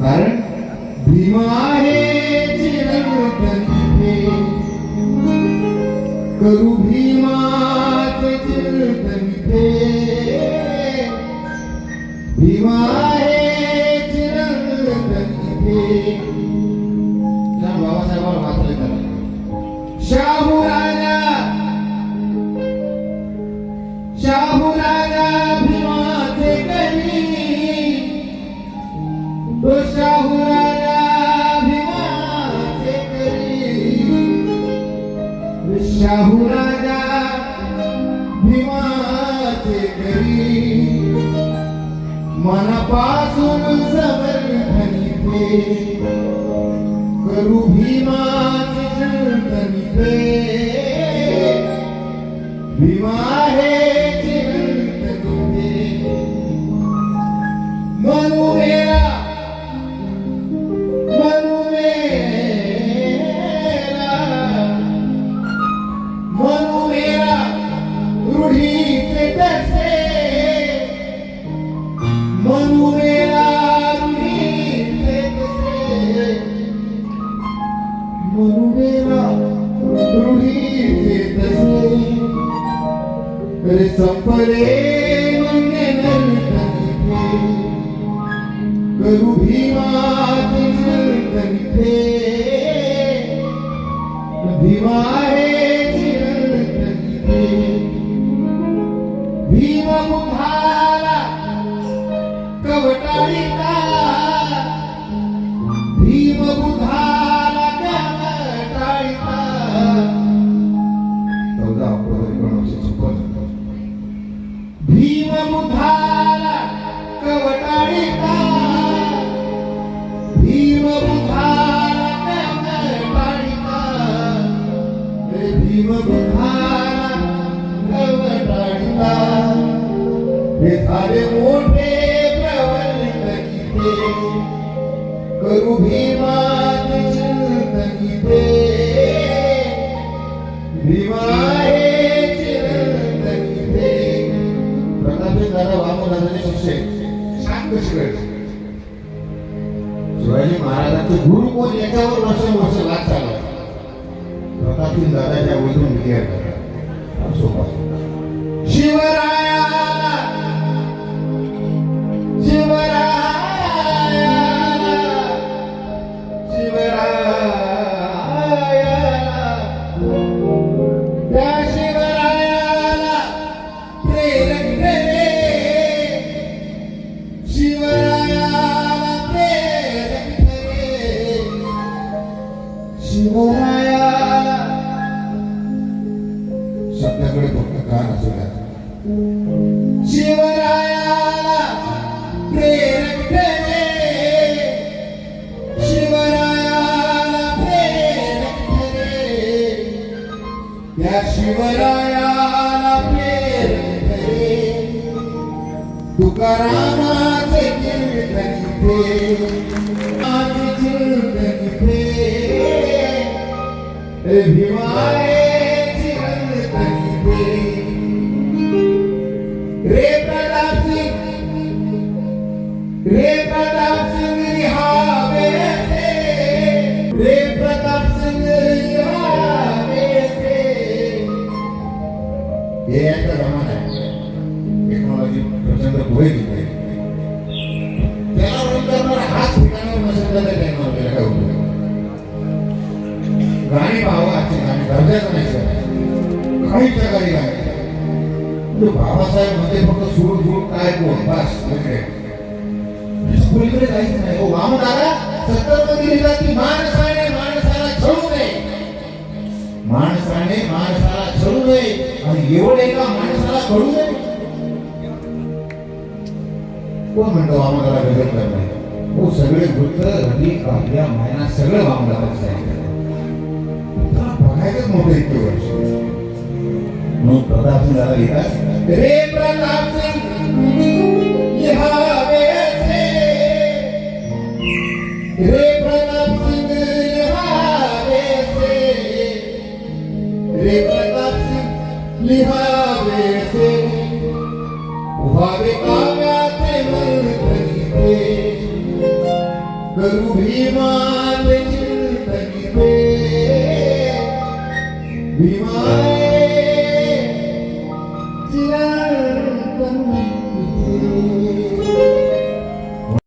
कारण भीमा आहे चिरंतनी करू भीमाचे चिरंतनी भीमा आहे चिरंतनी बाबासाहेबांना वाचले करा शाहू शाहू राजा भीमाचे कवी मनापासून समर्थनी ते करू भीमाचे ते भीमा हे रे संपले मने करू भीमा भीमा आहे भीम मुखाला कवटाळीता भीम बुधाला कवटाळीता चौदा ऑक्टोबर एकोणीसशे झाले करू भीमाचे चिंतनिते भीमा हे दादा वामनाथाचे शिक्षक शांत शिकायचे शिवाजी महाराजांचे गुरु कोण याच्यावर वर्ष वर्ष लाच चालला प्रतापसिंग दादाच्या वजून विचार सोपा. शिवराया शिवरायाला शब्दाकडे फक्त कान असू द्या. शिवरायाला प्रेरक करे शिवरायाला प्रेरक करे या शिवरायाला प्रेरक करे तुकारामाचे कीर्तन ते माझे कीर्तन ते रे भीमाये चिरंतन ते रे प्रताप सिंग रे प्रताप सिंग रिहावे से रे प्रताप सिंग रिहावे से हे। याचा जमाना आहे टेक्नॉलॉजी प्रचंड पुढे प्राणी पाहावं आजची गाणी दर्जाचं नाही सर. काहीच्या गाडी गाणी म्हणजे बाबासाहेबमध्ये फक्त सूर सूर काय कोण? बस इकडे. म्हणजे स्कूलकडे जायचं नाही. हो वामन दादा सत्तरमध्ये लिहिला की माणसाने माणसाला छळू नये. माणसाने माणसाला छळू नये. आणि एवढे का माणसाला कळू नये? कोण म्हणतो वामनाला गजर करणे? हो सगळे वृत्त रवी आपल्या मायना सगळं वामनाला सांगितलं. मोठं इतके वर्ष म्हणून प्रताप सिंग लिहितात रे प्रताप सिंग लिहावे रे प्रताप सिंग लिहावे रे प्रताप सिंग लिहावे से व्हावे काव्याचे मंत्र करू भीमा be mine.